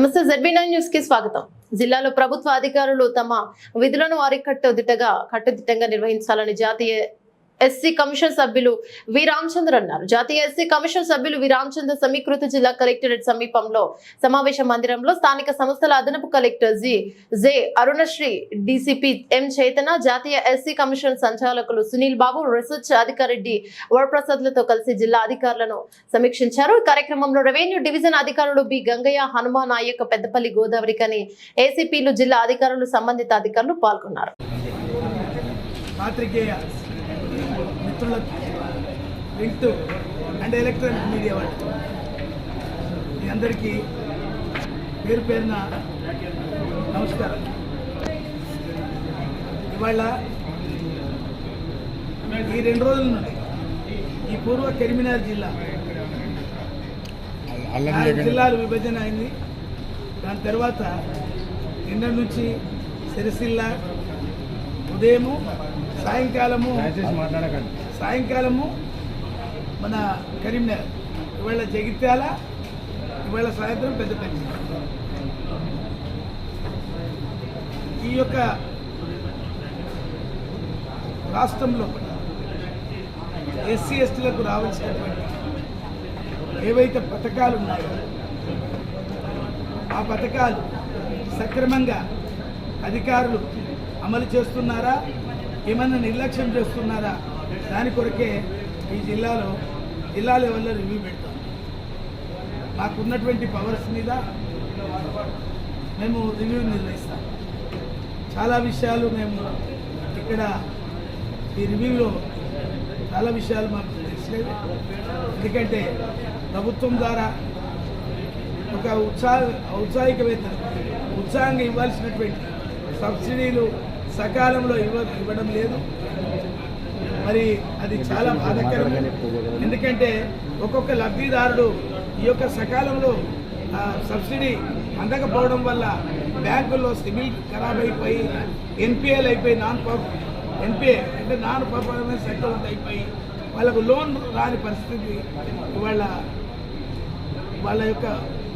నమస్తే ZB nine న్యూస్కి స్వాగతం. జిల్లాలో ప్రభుత్వ అధికారులు తమ విధులను అరికట్టుదిట్టగా కట్టుదిట్టంగా నిర్వహించాలని జాతీయ ఎస్సీ కమిషన్ సభ్యులు వి రామచంద్ర అన్నారు. జాతీయ ఎస్సీ కమిషన్ సభ్యులు వి రామచంద్ర సమీకృత జిల్లా కలెక్టరేట్ సమీపంలో సమావేశ మందిరంలో స్థానిక సంస్థల అదనపు collector G J Arunasri DCP M Chaitanya జాతీయ ఎస్సీ కమిషన్ సంచాలకులు సునీల్ బాబు రీసెర్చ్ అధికారి డి వరప్రసాద్లతో కలిసి జిల్లా అధికారులను సమీక్షించారు. ఈ కార్యక్రమంలో రెవెన్యూ డివిజన్ అధికారులు బి గంగయ్య హనుమాన్ నాయక్ పెద్దపల్లి గోదావరి కని ఏసీపీలు జిల్లా అధికారులు సంబంధిత అధికారులు పాల్గొన్నారు. పాత్రికేయ మిత్రులకు ప్రింట్ అండ్ ఎలక్ట్రానిక్ మీడియా వాళ్ళు. మీ అందరికీ పేరు పేరున నమస్కారం. ఇవాళ ఈ రెండు రోజుల నుండి ఈ పూర్వ కరీంనగర్ జిల్లా జిల్లాలు విభజన అయింది. దాని తర్వాత నిన్న నుంచి సిరిసిల్ల ఉదయము సాయంకాలము సాయంకాలము మన కరీంనగర్. ఇవాళ జగిత్యాల ఇవాళ సాయంత్రం పెద్దపల్లి ఈ యొక్క రాష్ట్రంలో ఎస్సీ ఎస్టీలకు రావాల్సినటువంటి ఏవైతే పథకాలు ఉన్నాయో ఆ పథకాలు సక్రమంగా అధికారులు అమలు చేస్తున్నారా? ఏమైనా నిర్లక్ష్యం చేస్తున్నారా? దాని కొరకే ఈ జిల్లాలో జిల్లా లెవెల్లో రివ్యూ పెడతాం. మాకున్నటువంటి పవర్స్ మీద మేము రివ్యూ నిర్వహిస్తాం చాలా విషయాలు మేము ఇక్కడ ఈ రివ్యూలో చాలా విషయాలు మాకు తెలిసినవి. ఎందుకంటే ప్రభుత్వం ద్వారా ఒక ఉత్సాహ ఔత్సాహికవేత్త ఉత్సాహంగా ఇవ్వాల్సినటువంటి సబ్సిడీలు సకాలంలో ఇవ్వ ఇవ్వడం లేదు. మరి అది చాలా బాధాకరం. ఎందుకంటే ఒక్కొక్క లబ్ధిదారుడు ఈ యొక్క సకాలంలో సబ్సిడీ అందకపోవడం వల్ల బ్యాంకుల్లో సిబిల్ ఖరాబ్ అయిపోయి ఎన్పిఎల్ అయిపోయి నాన్ పర్ ఎన్పిఏ అంటే నాన్ పర్ఫార్మెన్స్ అకౌంట్ అయిపోయి వాళ్ళకు లోన్ రాని పరిస్థితి ఇవాళ వాళ్ళ యొక్క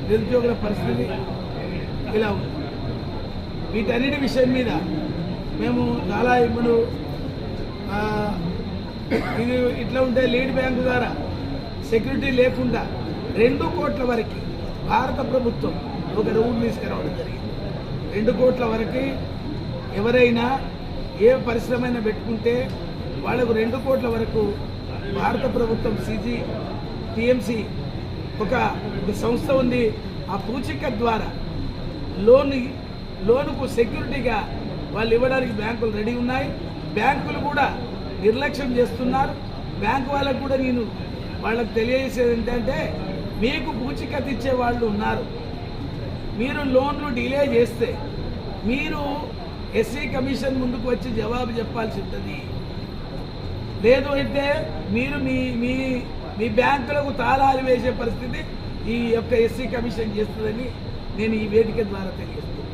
నిరుద్యోగుల పరిస్థితి ఇలా ఉంది. వీటన్నిటి విషయం మీద మేము చాలా ఇప్పుడు ఇది ఇట్లా ఉంటే లీడ్ బ్యాంకు ద్వారా సెక్యూరిటీ లేకుండా రెండు కోట్ల వరకు భారత ప్రభుత్వం ఒక రూల్ తీసుకురావడం జరిగింది. రెండు కోట్ల వరకు ఎవరైనా ఏ పరిశ్రమ అయినా పెట్టుకుంటే వాళ్ళకు రెండు కోట్ల వరకు భారత ప్రభుత్వం సిజీ టిఎంసి ఒక ఒక సంస్థ ఉంది. ఆ పూచిక ద్వారా లోన్ లోనుకు సెక్యూరిటీగా వాళ్ళు ఇవ్వడానికి బ్యాంకులు రెడీ ఉన్నాయి. బ్యాంకులు కూడా నిర్లక్ష్యం చేస్తున్నారు. బ్యాంకు వాళ్ళకు కూడా నేను వాళ్ళకు తెలియజేసేది ఏంటంటే మీకు పూచికత్తు ఇచ్చే వాళ్ళు ఉన్నారు. మీరు లోన్లు డిలే చేస్తే మీరు ఎస్సీ కమిషన్ ముందుకు వచ్చి జవాబు చెప్పాల్సి ఉంటుంది. లేదు అంటే మీరు మీ మీ మీ బ్యాంకులకు తాళాలు వేసే పరిస్థితి ఈ యొక్క ఎస్సీ కమిషన్ చేస్తుందని నేను ఈ వేదిక ద్వారా తెలియజేస్తున్నాను.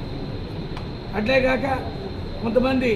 అట్లేగాక కొంతమంది